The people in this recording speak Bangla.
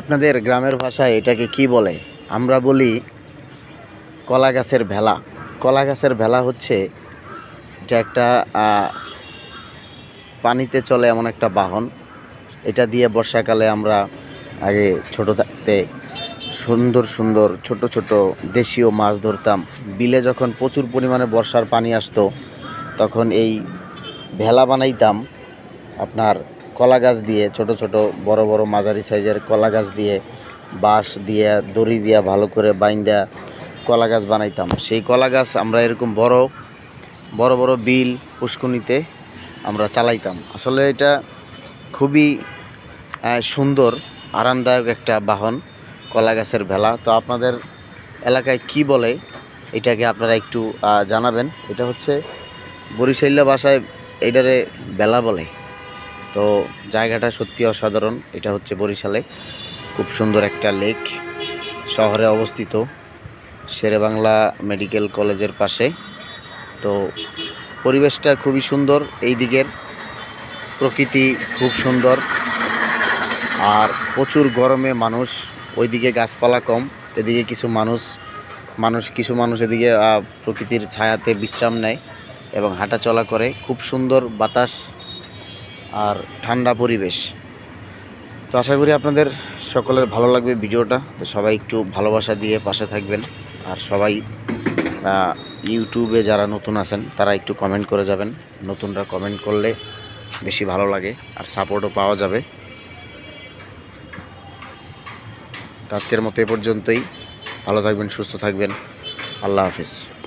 আপনাদের গ্রামের ভাষায় এটাকে কি বলে? আমরা বলি কলা গাছের ভেলা। কলা গাছের ভেলা হচ্ছে এটা একটা পানিতে চলে এমন একটা বাহন। এটা দিয়ে বর্ষাকালে আমরা আগে ছোট থাকতে সুন্দর সুন্দর, ছোট ছোট দেশীয় মাছ ধরতাম। বিলে যখন প্রচুর পরিমাণে বর্ষার পানি আসতো, তখন এই ভেলা বানাইতাম আপনার কলা গাছ দিয়ে, ছোট ছোট বড় বড় মাঝারি সাইজের কলা গাছ দিয়ে, বাঁশ দিয়ে, দড়ি দিয়া ভালো করে বাইন্দা কলা গাছ বানাইতাম। সেই কলা গাছ আমরা এরকম বড় বড় বড় বিল পুষ্কুনিতে আমরা চালাইতাম। আসলে এটা খুবই সুন্দর, আরামদায়ক একটা বাহন, কলা গাছের ভেলা। তো আপনাদের এলাকায় কি বলে, এটাকে আপনারা একটু জানাবেন। এটা হচ্ছে বরিশাল্লা ভাষায় এটারে বেলা বলে। তো জায়গাটা সত্যি অসাধারণ। এটা হচ্ছে বরিশালে খুব সুন্দর একটা লেক। শহরে অবস্থিত। শেরেবাংলা মেডিকেল কলেজের পাশে। তো পরিবেশটা খুবই সুন্দর এই দিকের। প্রকৃতি খুব সুন্দর। আর প্রচুর গরমে মানুষ। ওইদিকে গাছপালা কম। এদিকে কিছু মানুষ। মানুষ, কিছু মানুষ এদিকে প্রকৃতির ছায়াতে বিশ্রাম নেয় এবং হাঁটা চলা করে। খুব সুন্দর বাতাস। আর ঠান্ডা পরিবেশ। তো আশা করি আপনাদের সকলের ভালো লাগবে ভিডিওটা। তো সবাই একটু ভালোবাসা দিয়ে পাশে থাকবেন। আর সবাই ইউটিউবে যারা নতুন আছেন, তারা একটু কমেন্ট করে যাবেন। নতুনরা কমেন্ট করলে বেশি ভালো লাগে আর সাপোর্টও পাওয়া যাবে। আজকের মতো এ পর্যন্তই। ভালো থাকবেন, সুস্থ থাকবেন। আল্লাহ হাফিজ।